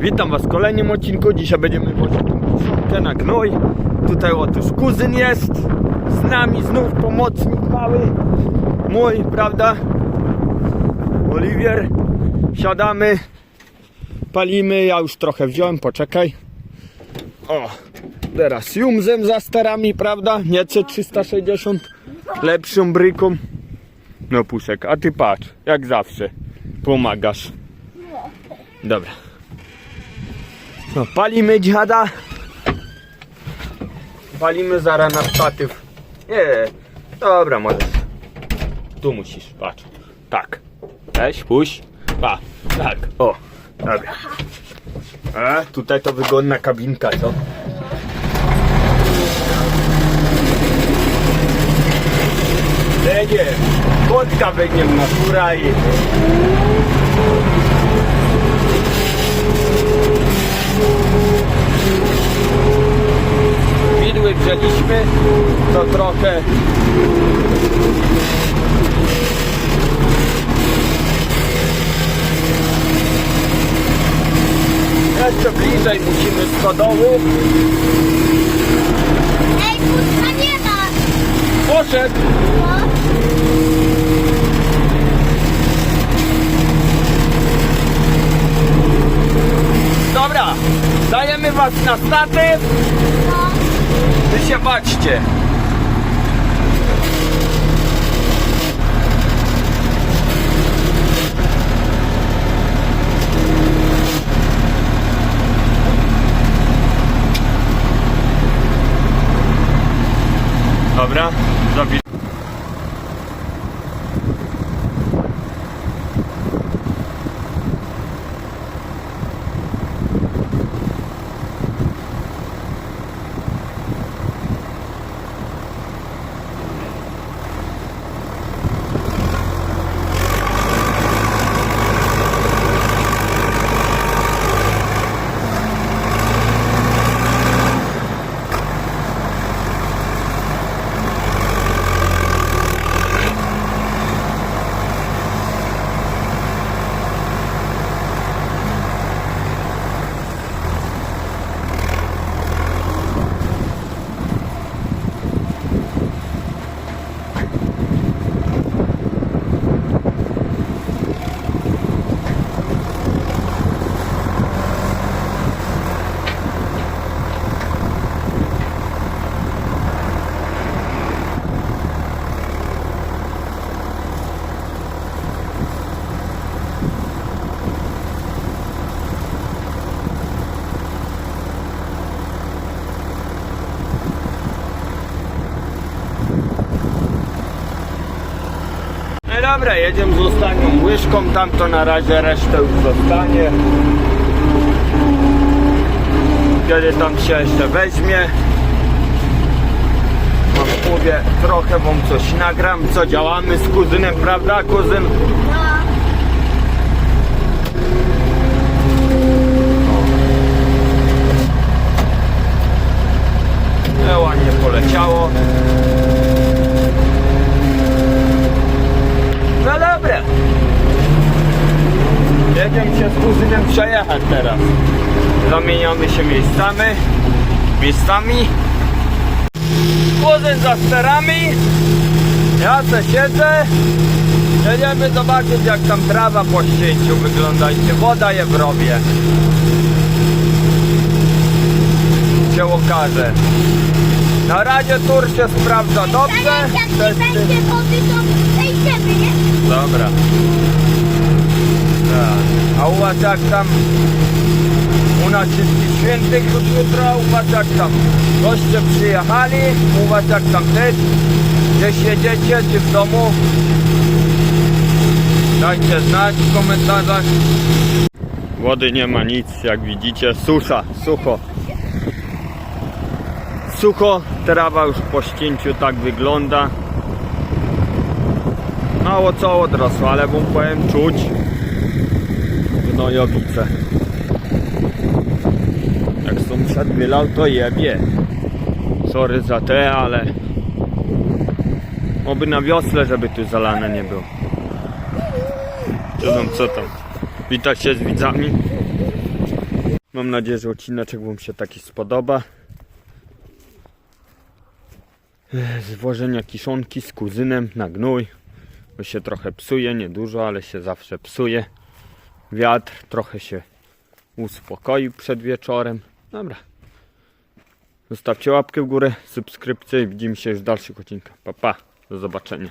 Witam Was w kolejnym odcinku. Dzisiaj będziemy wozić tą kuszonkę na gnój. Tutaj otóż kuzyn jest z nami, znów pomocnik mały. Mój, prawda? Oliwier. Siadamy, palimy. Ja już trochę wziąłem, poczekaj. O, teraz jumzem za starami, prawda? Nie C360, lepszą bryką. No Puszek, a ty patrz, jak zawsze, pomagasz. Dobra. No, palimy dziada. Palimy zaraz na statyw. Nie, dobra, możesz. Tu musisz, patrz. Tak. Weź, puść. Pa, tak, o, dobra. A, tutaj to wygodna kabinka, co? Będzie, kotka będzie natura i... to trochę jeszcze bliżej musimy stodoły. Ej, pusta nie ma! Poszedł! No. Dobra, dajemy was na statyw. No. Wy się baczcie. Dobra, jedziemy z ostatnią łyżką, tam to na razie resztę już zostanie. Kiedy tam się jeszcze weźmie. Mam mówię, trochę wam coś nagram, co działamy z kuzynem, prawda kuzyn? No. No ładnie poleciało. No dobra. Jedziemy się z kuzynem przejechać teraz. Zamieniamy się miejscami. Miejscami. Kuzyn za sterami. Ja se siedzę. Jedziemy zobaczyć jak tam trawa po ścięciu wygląda. I woda je w rowie. Się okaże. Na razie tur się sprawdza dobrze. Jak nie Testy. będzie wody, to wejdziemy, nie? Dobra. Was jak tam? U nas wszystkich świętych już jutro, a u was jak tam? Goście przyjechali, u was jak tam też? Gdzieś jedziecie, czy w domu? Dajcie znać w komentarzach. Wody nie ma nic, jak widzicie, susza, sucho. Sucho, trawa już po ścięciu tak wygląda. Mało co odrosło, ale wam powiem czuć gnojowice. Jak sąsiad wylał to jebie. Sorry za te, ale oby na wiosle, żeby tu zalane nie było. Co tam, co tam? Witać się z widzami. Mam nadzieję, że odcineczek Wam się taki spodoba. Zwożenia kiszonki z kuzynem na gnój. Bo się trochę psuje, niedużo, ale się zawsze psuje. Wiatr trochę się uspokoił przed wieczorem. Dobra. Zostawcie łapkę w górę, subskrypcję i widzimy się już w dalszych odcinkach. Pa, pa. Do zobaczenia.